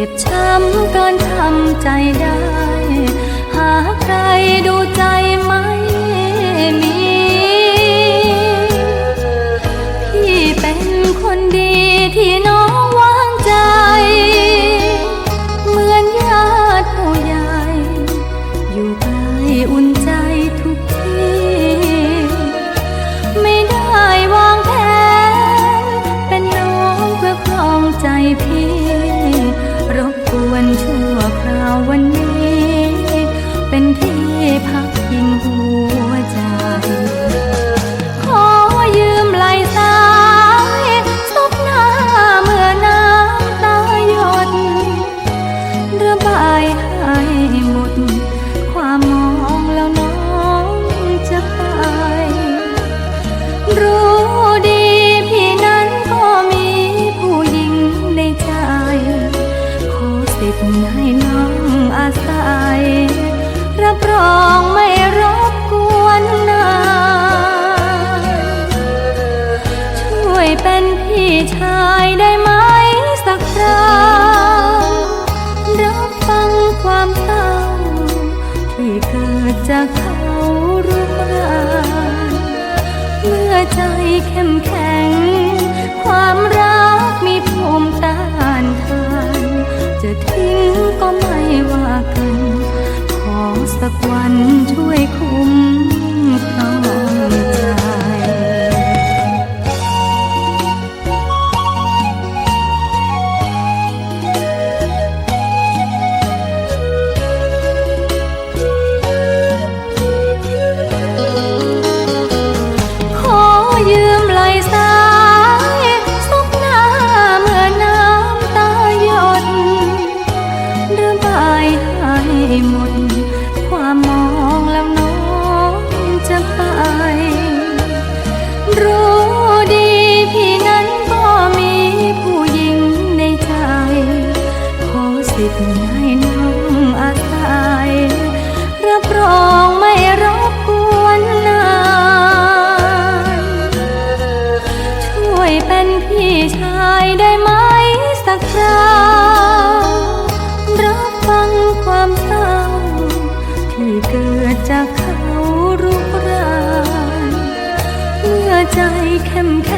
จ็บช้ำเกินทำใจได้ หาใครดูใจไม่มี วยเป็นพี่ชายได้ไหมสักครั้งรับฟังความเศร้าที่เกิดจากเขารุกรานเมื่อใจเข้มแข็ง ความรักมีภูมิต้านทานจะทิ้งก็ไม่ว่ากัน ขอสักวันช่วยคุ้ม ทธิ์ให้น้องอาศัยรับรองไม่รบกวนนานช่วยเป็นพี่ชายได้ไหมสักครั้งรับฟังความเศร้า ที่เกิดจากเขารุกรานเมื่อใจเข้มแข็ง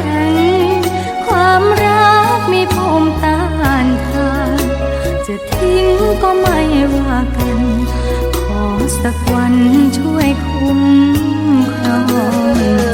จะทิ้งก็ไม่ว่ากัน ขอสักวันช่วยคุ้มครอง